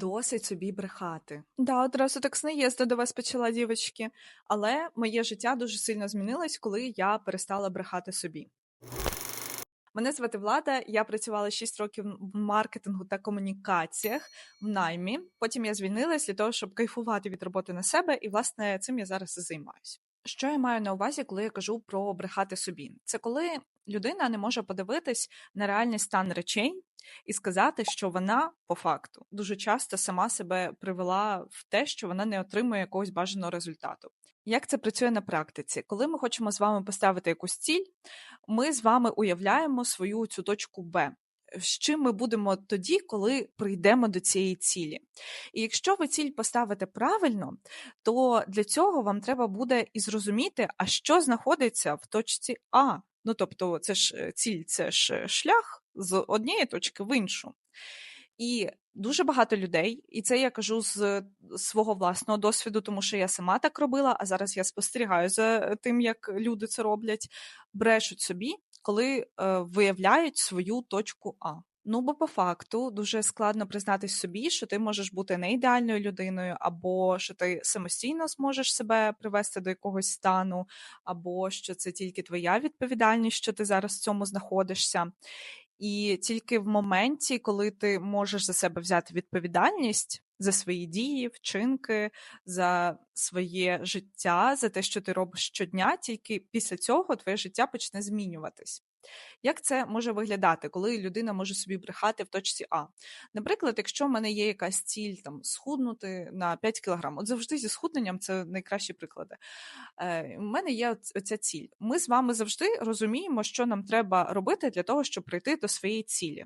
Досить собі брехати. Да, одразу так з до вас почала, дівочки. Але моє життя дуже сильно змінилось, коли я перестала брехати собі. Мене звати Влада, я працювала 6 років в маркетингу та комунікаціях в наймі. Потім я звільнилась для того, щоб кайфувати від роботи на себе, і власне цим я зараз і займаюся. Що я маю на увазі, коли я кажу про брехати собі? Це коли людина не може подивитись на реальний стан речей і сказати, що вона по факту дуже часто сама себе привела в те, що вона не отримує якогось бажаного результату. Як це працює на практиці? Коли ми хочемо з вами поставити якусь ціль, ми з вами уявляємо свою цю точку Б. З чим ми будемо тоді, коли прийдемо до цієї цілі. І якщо ви ціль поставите правильно, то для цього вам треба буде і зрозуміти, а що знаходиться в точці А. Ну тобто, це ж е, ціль, це ж е, шлях з однієї точки в іншу. І дуже багато людей, і це я кажу з свого власного досвіду, тому що я сама так робила, а зараз я спостерігаю за тим, як люди це роблять, брешуть собі, коли е, виявляють свою точку А. Ну, бо по факту дуже складно признатись собі, що ти можеш бути не ідеальною людиною, або що ти самостійно зможеш себе привести до якогось стану, або що це тільки твоя відповідальність, що ти зараз в цьому знаходишся. І тільки в моменті, коли ти можеш за себе взяти відповідальність за свої дії, вчинки, за своє життя, за те, що ти робиш щодня, тільки після цього твоє життя почне змінюватись. Як це може виглядати, коли людина може собі брехати в точці А? Наприклад, якщо в мене є якась ціль там схуднути на 5 кг, от завжди зі схудненням це найкращі приклади. Е, У мене є оця ціль. Ми з вами завжди розуміємо, що нам треба робити для того, щоб прийти до своєї цілі.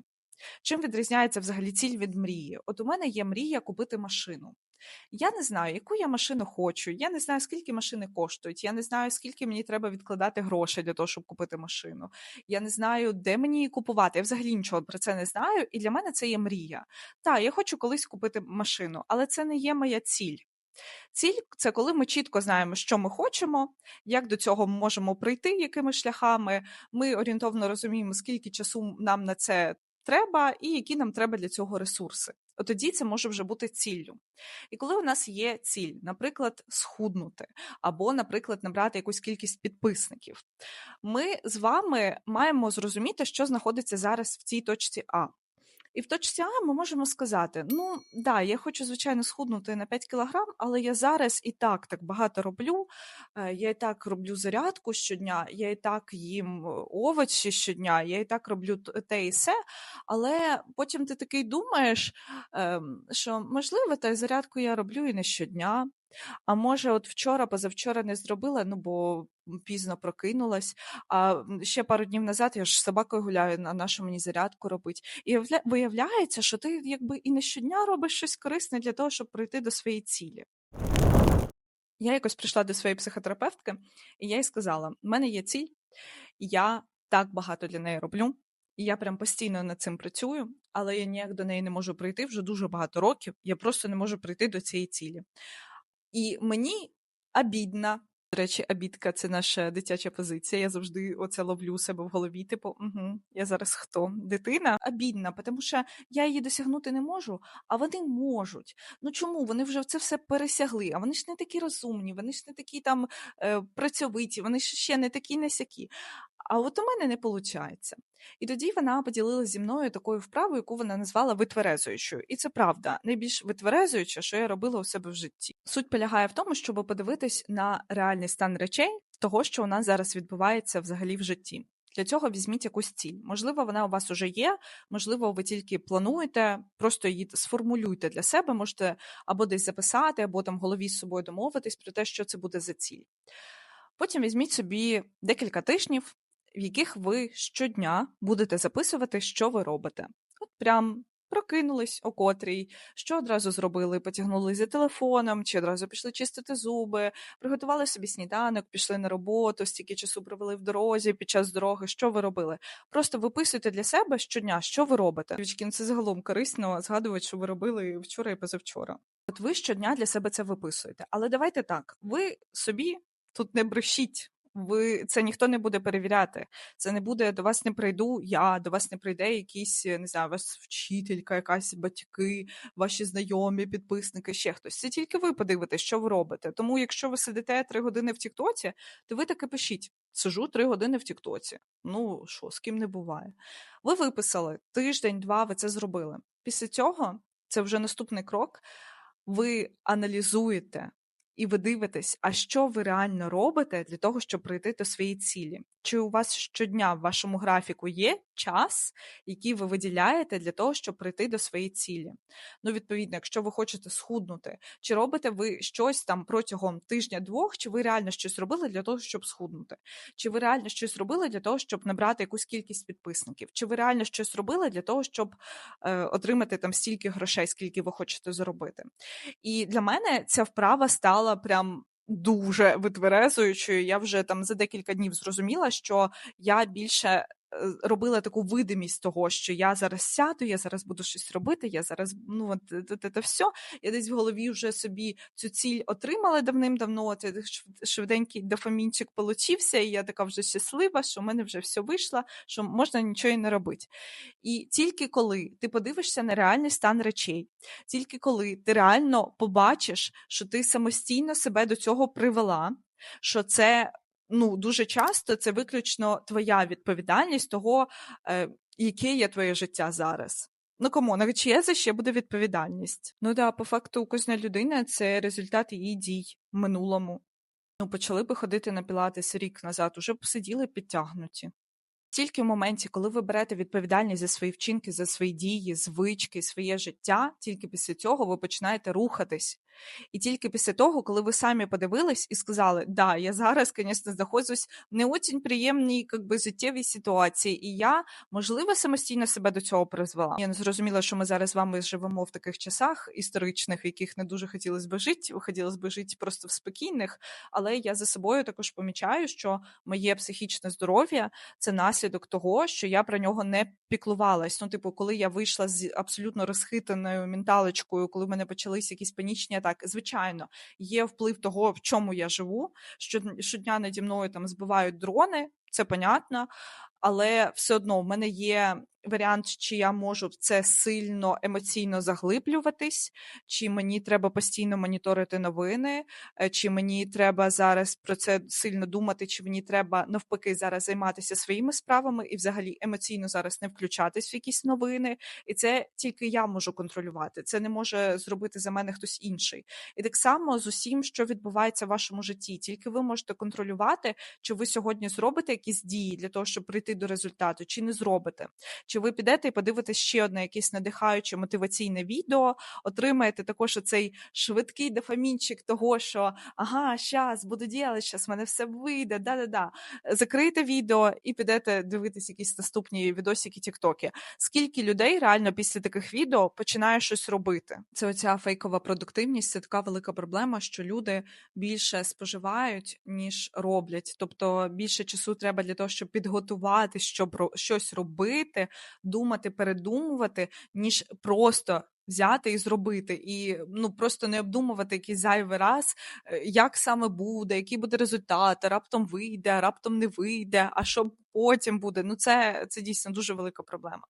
Чим відрізняється взагалі ціль від мрії? От у мене є мрія купити машину. Я не знаю, яку я машину хочу, я не знаю, скільки машини коштують, я не знаю, скільки мені треба відкладати грошей для того, щоб купити машину. Я не знаю, де мені її купувати. Я взагалі нічого про це не знаю, і для мене це є мрія. Так, я хочу колись купити машину, але це не є моя ціль. Ціль це коли ми чітко знаємо, що ми хочемо, як до цього ми можемо прийти, якими шляхами. Ми орієнтовно розуміємо, скільки часу нам на це треба, і які нам треба для цього ресурси. От тоді це може вже бути ціллю. І коли у нас є ціль, наприклад, схуднути, або, наприклад, набрати якусь кількість підписників, ми з вами маємо зрозуміти, що знаходиться зараз в цій точці А. І в точці А ми можемо сказати: ну да, я хочу, звичайно, схуднути на 5 кілограм, але я зараз і так так багато роблю. Е, я і так роблю зарядку щодня, я і так їм овочі щодня, я і так роблю те і все. Але потім ти такий думаєш, ем, що можливо, та зарядку я роблю і не щодня. А може, от вчора, позавчора не зробила, ну бо пізно прокинулась. А ще пару днів назад я ж з собакою гуляю, на нашу мені зарядку робить. І виявляється, що ти якби і не щодня робиш щось корисне для того, щоб прийти до своєї цілі. Я якось прийшла до своєї психотерапевтки, і я їй сказала: у мене є ціль, я так багато для неї роблю. І я прям постійно над цим працюю, але я ніяк до неї не можу прийти вже дуже багато років. Я просто не можу прийти до цієї цілі. І мені обідно. До речі, обідка це наша дитяча позиція. Я завжди оце ловлю себе в голові. Типу, угу, я зараз хто? Дитина обідна, тому що я її досягнути не можу, а вони можуть. Ну чому? Вони вже це все пересягли, а вони ж не такі розумні, вони ж не такі там е, працьовиті, вони ж ще не такі не сякі. А от у мене не виходить. І тоді вона поділилася зі мною такою вправою, яку вона назвала витверезуючою. І це правда, найбільш витверезуюча, що я робила у себе в житті. Суть полягає в тому, щоб подивитись на реальний стан речей, того, що у нас зараз відбувається взагалі в житті. Для цього візьміть якусь ціль. Можливо, вона у вас уже є, можливо, ви тільки плануєте, просто її сформулюйте для себе, можете або десь записати, або там голові з собою домовитись про те, що це буде за ціль. Потім візьміть собі декілька тижнів, в яких ви щодня будете записувати, що ви робите. От прям прокинулись о котрій, що одразу зробили, потягнули за телефоном, чи одразу пішли чистити зуби, приготували собі сніданок, пішли на роботу, стільки часу провели в дорозі під час дороги. Що ви робили? Просто виписуйте для себе щодня, що ви робите. Дівчатки, це загалом корисно згадувати, що ви робили вчора і позавчора. От ви щодня для себе це виписуєте. Але давайте так, ви собі тут не брешіть Ви це ніхто не буде перевіряти. Це не буде до вас не прийду я, до вас не прийде якийсь, не знаю, вас вчителька, якась батьки, ваші знайомі, підписники, ще хтось. Це тільки ви подивитесь, що ви робите. Тому, якщо ви сидите три години в Тіктоці, то ви таки пишіть: сижу три години в Тіктоці. Ну що, з ким не буває. Ви виписали тиждень-два, ви це зробили. Після цього це вже наступний крок. Ви аналізуєте і ви дивитесь, а що ви реально робите для того, щоб прийти до своєї цілі. Чи у вас щодня в вашому графіку є час, який ви виділяєте для того, щоб прийти до своєї цілі? Ну, відповідно, якщо ви хочете схуднути, чи робите ви щось там протягом тижня-двох, чи ви реально щось робили для того, щоб схуднути? Чи ви реально щось робили для того, щоб набрати якусь кількість підписників? Чи ви реально щось робили для того, щоб е, отримати там стільки грошей, скільки ви хочете заробити? І для мене ця вправа стала прям дуже витверезуючою. Я вже там за декілька днів зрозуміла, що я більше робила таку видимість того, що я зараз сяду, я зараз буду щось робити, я зараз ну от це все. Я десь в голові вже собі цю ціль отримала давним-давно. Це швиденький дофамінчик получився, і я така вже щаслива, що в мене вже все вийшло, що можна нічого і не робити. І тільки коли ти подивишся на реальний стан речей, тільки коли ти реально побачиш, що ти самостійно себе до цього привела, що це ну, дуже часто це виключно твоя відповідальність того, е, яке є твоє життя зараз. Ну кому на за ще буде відповідальність? Ну да, по факту кожна людина це результат її дій в минулому. Ну, почали би ходити на пілатес рік назад, уже б сиділи підтягнуті. Тільки в моменті, коли ви берете відповідальність за свої вчинки, за свої дії, звички, своє життя, тільки після цього ви починаєте рухатись. І тільки після того, коли ви самі подивились і сказали, да, я зараз, звісно, знаходжусь в не очень приємній как би, життєвій ситуації, і я, можливо, самостійно себе до цього призвела. Я не зрозуміла, що ми зараз з вами живемо в таких часах історичних, в яких не дуже хотілося б жити, хотілося б жити просто в спокійних, але я за собою також помічаю, що моє психічне здоров'я це наслідок того, що я про нього не піклувалась. Ну, типу, коли я вийшла з абсолютно розхитаною менталочкою, коли в мене почалися якісь панічні так, звичайно, є вплив того, в чому я живу. Що щодня наді мною там збивають дрони, це понятно, але все одно в мене є варіант, чи я можу в це сильно емоційно заглиблюватись, чи мені треба постійно моніторити новини, е, чи мені треба зараз про це сильно думати, чи мені треба навпаки зараз займатися своїми справами і взагалі емоційно зараз не включатись в якісь новини. І це тільки я можу контролювати. Це не може зробити за мене хтось інший. І так само з усім, що відбувається в вашому житті, тільки ви можете контролювати, чи ви сьогодні зробите якісь дії для того, щоб прийти до результату, чи не зробите. Чи ви підете і подивитесь ще одне якесь надихаюче мотиваційне відео, отримаєте також оцей швидкий дофамінчик того, що ага, щас буду діяти, щас в мене все вийде, да-да-да. Закрийте відео і підете дивитись якісь наступні відосики, тіктоки. Скільки людей реально після таких відео починає щось робити? Це оця фейкова продуктивність, це така велика проблема, що люди більше споживають, ніж роблять. Тобто більше часу треба для того, щоб підготувати, щоб щось робити, думати, передумувати, ніж просто. Взяти і зробити, і ну просто не обдумувати якийсь зайвий раз, е, як саме буде, який буде результат, раптом вийде, раптом не вийде, а що потім буде. Ну це, це дійсно дуже велика проблема.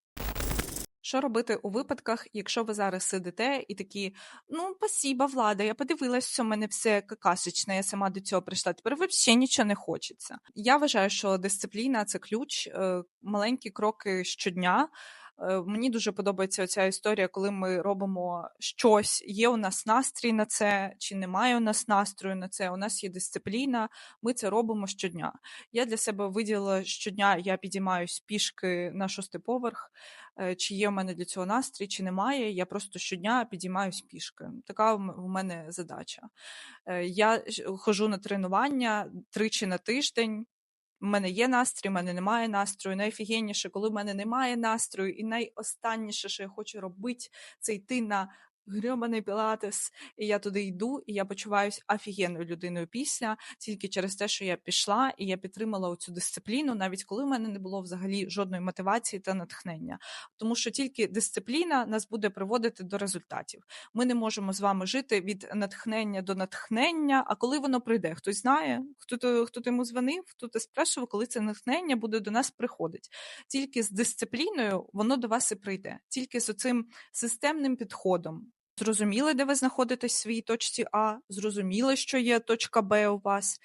Що робити у випадках, якщо ви зараз сидите і такі, ну, спасіба, влада, я подивилась, що в мене все какашечне, я сама до цього прийшла. Тепер взагалі нічого не хочеться. Я вважаю, що дисципліна це ключ, е, маленькі кроки щодня. Е, мені дуже подобається ця історія, коли ми робимо щось. Є у нас настрій на це, чи немає у нас настрою на це. У нас є дисципліна, ми це робимо щодня. Я для себе виділила щодня, я підіймаюсь пішки на шостий поверх. Е, чи є у мене для цього настрій, чи немає. Я просто щодня підіймаюсь пішки. Така у мене задача. Е, я хожу на тренування тричі на тиждень. У мене є настрій, в мене немає настрою. Найфігенніше, коли в мене немає настрою, і найостанніше, що я хочу робити, це йти на грьобаний пілатес, і я туди йду, і я почуваюся офігенною людиною після, тільки через те, що я пішла і я підтримала оцю дисципліну, навіть коли в мене не було взагалі жодної мотивації та натхнення. Тому що тільки дисципліна нас буде приводити до результатів. Ми не можемо з вами жити від натхнення до натхнення. А коли воно прийде, хтось знає, хто то хто йому дзвонив, хто то спрашував, коли це натхнення буде до нас приходить. Тільки з дисципліною воно до вас і прийде, тільки з оцим системним підходом. Зрозуміли, де ви знаходитесь в своїй точці А, зрозуміли, що є точка Б у вас,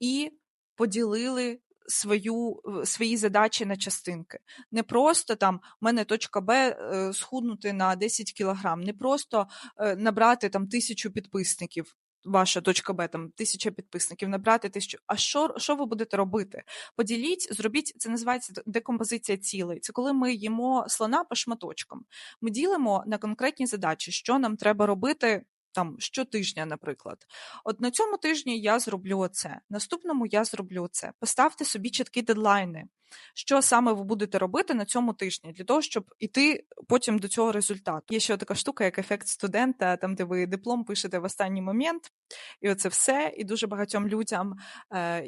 і поділили свою, свої задачі на частинки. Не просто там в мене точка Б е, схуднути на 10 кілограм, не просто е, набрати там тисячу підписників ваша точка Б, там тисяча підписників, набрати тисячу. А що що ви будете робити? Поділіть, зробіть це називається декомпозиція цілей. Це коли ми їмо слона по шматочкам. Ми ділимо на конкретні задачі, що нам треба робити. Там щотижня, наприклад, от на цьому тижні я зроблю це, наступному я зроблю це. Поставте собі чіткі дедлайни що саме ви будете робити на цьому тижні, для того, щоб іти потім до цього результату. Є ще така штука, як ефект студента, там де ви диплом пишете в останній момент, і оце все. І дуже багатьом людям е,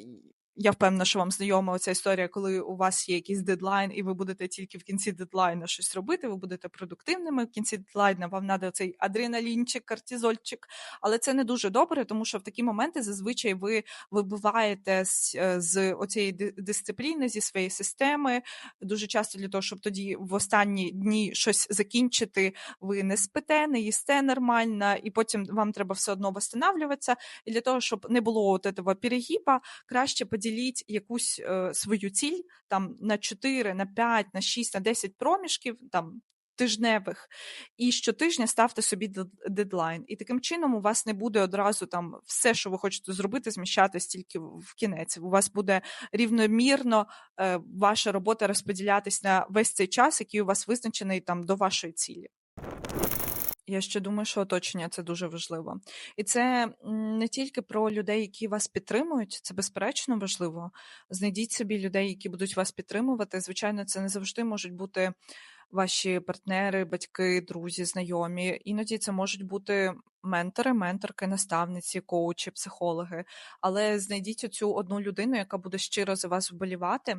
я впевнена, що вам знайома ця історія, коли у вас є якийсь дедлайн, і ви будете тільки в кінці дедлайну щось робити, ви будете продуктивними. В кінці дедлайна вам треба цей адреналінчик, кортизольчик. Але це не дуже добре, тому що в такі моменти зазвичай ви вибиваєте з, е, з оцієї дисципліни, зі своєї системи. Дуже часто для того, щоб тоді в останні дні щось закінчити, ви не спите, не їсте нормально, і потім вам треба все одно восстанавлюватися. І для того, щоб не було от этого перегіба, краще поділити поділіть якусь е, свою ціль там на 4, на 5, на 6, на 10 проміжків там. Тижневих і щотижня ставте собі дедлайн, і таким чином у вас не буде одразу там все, що ви хочете зробити, зміщатись тільки в кінець. У вас буде рівномірно е, ваша робота розподілятись на весь цей час, який у вас визначений там до вашої цілі. Я ще думаю, що оточення це дуже важливо. І це не тільки про людей, які вас підтримують, це безперечно важливо. Знайдіть собі людей, які будуть вас підтримувати. Звичайно, це не завжди можуть бути ваші партнери, батьки, друзі, знайомі. Іноді це можуть бути ментори, менторки, наставниці, коучі, психологи. Але знайдіть оцю одну людину, яка буде щиро за вас вболівати.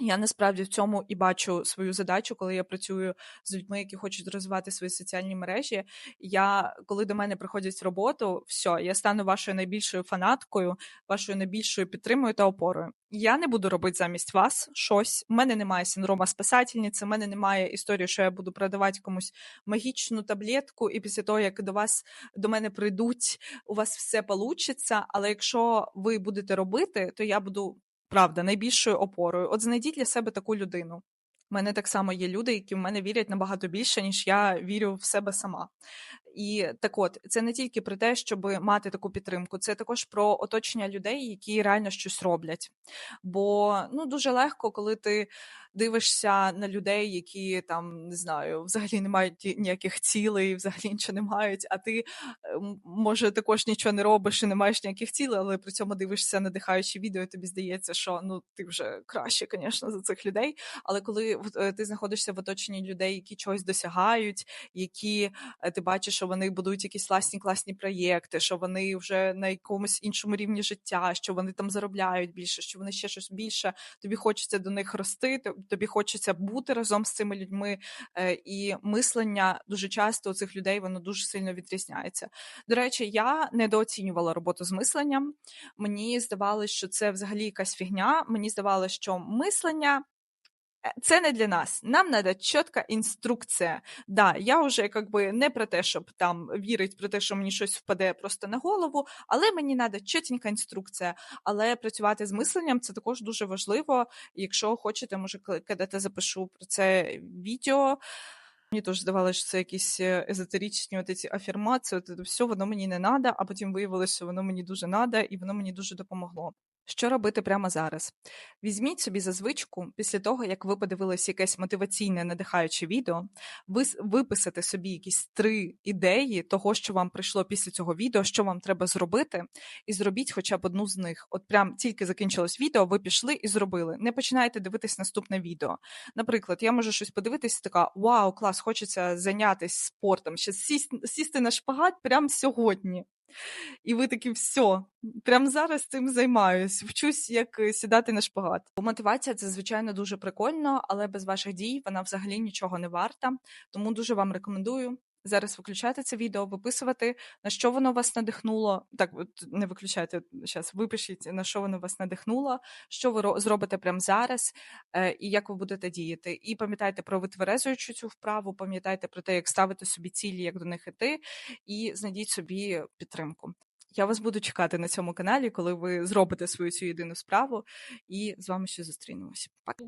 Я насправді в цьому і бачу свою задачу, коли я працюю з людьми, які хочуть розвивати свої соціальні мережі. Я коли до мене приходять в роботу, все, я стану вашою найбільшою фанаткою, вашою найбільшою підтримкою та опорою. Я не буду робити замість вас щось. У мене немає синдрома спасательниці, у мене немає історії, що я буду продавати комусь магічну таблетку, і після того, як до вас до мене прийдуть, у вас все получиться. Але якщо ви будете робити, то я буду правда, найбільшою опорою. От знайдіть для себе таку людину. У мене так само є люди, які в мене вірять набагато більше, ніж я вірю в себе сама. І так от, це не тільки про те, щоб мати таку підтримку, це також про оточення людей, які реально щось роблять. Бо ну дуже легко, коли ти дивишся на людей, які там не знаю, взагалі не мають ніяких цілей, взагалі нічого не мають. А ти ем, може також нічого не робиш і не маєш ніяких цілей, але при цьому дивишся надихаючі відео. і Тобі здається, що ну ти вже краще, звісно, за цих людей. Але коли е, ти знаходишся в оточенні людей, які чогось досягають, які е, ти бачиш, що вони будують якісь власні класні проєкти, що вони вже на якомусь іншому рівні життя, що вони там заробляють більше, що вони ще щось більше. Тобі хочеться до них рости тобі хочеться бути разом з цими людьми, е, і мислення дуже часто у цих людей воно дуже сильно відрізняється. До речі, я недооцінювала роботу з мисленням. Мені здавалося, що це взагалі якась фігня. Мені здавалося, що мислення це не для нас. Нам треба чітка інструкція. Да, я вже как би не про те, щоб там вірити про те, що мені щось впаде просто на голову, але мені треба чітенька інструкція. Але працювати з мисленням це також дуже важливо. Якщо хочете, може, коли запишу про це відео. Мені теж здавалося, що це якісь е, езотеричні от ці афірмації, от все воно мені не треба, а потім виявилося, що воно мені дуже треба, і воно мені дуже допомогло. Що робити прямо зараз? Візьміть собі за звичку, після того, як ви подивилися якесь мотиваційне, надихаюче відео, вис- виписати собі якісь три ідеї того, що вам прийшло після цього відео, що вам треба зробити, і зробіть хоча б одну з них. От прям тільки закінчилось відео, ви пішли і зробили. Не починайте дивитись наступне відео. Наприклад, я можу щось подивитись, така вау, клас, хочеться зайнятися спортом, ще сісти на шпагат прямо сьогодні. І ви такі, все, прямо зараз цим займаюсь, вчусь, як е, сідати на шпагат. Мотивація це, звичайно, дуже прикольно, але без ваших дій вона взагалі нічого не варта. Тому дуже вам рекомендую зараз виключати це відео, виписувати, на що воно вас надихнуло. Так, не виключайте, зараз випишіть, на що воно вас надихнуло, що ви ро- зробите прямо зараз, е, і як ви будете діяти. І пам'ятайте про витверезуючу цю вправу, пам'ятайте про те, як ставити собі цілі, як до них іти, і знайдіть собі підтримку. Я вас буду чекати на цьому каналі, коли ви зробите свою цю єдину справу, і з вами ще зустрінемося. Пока.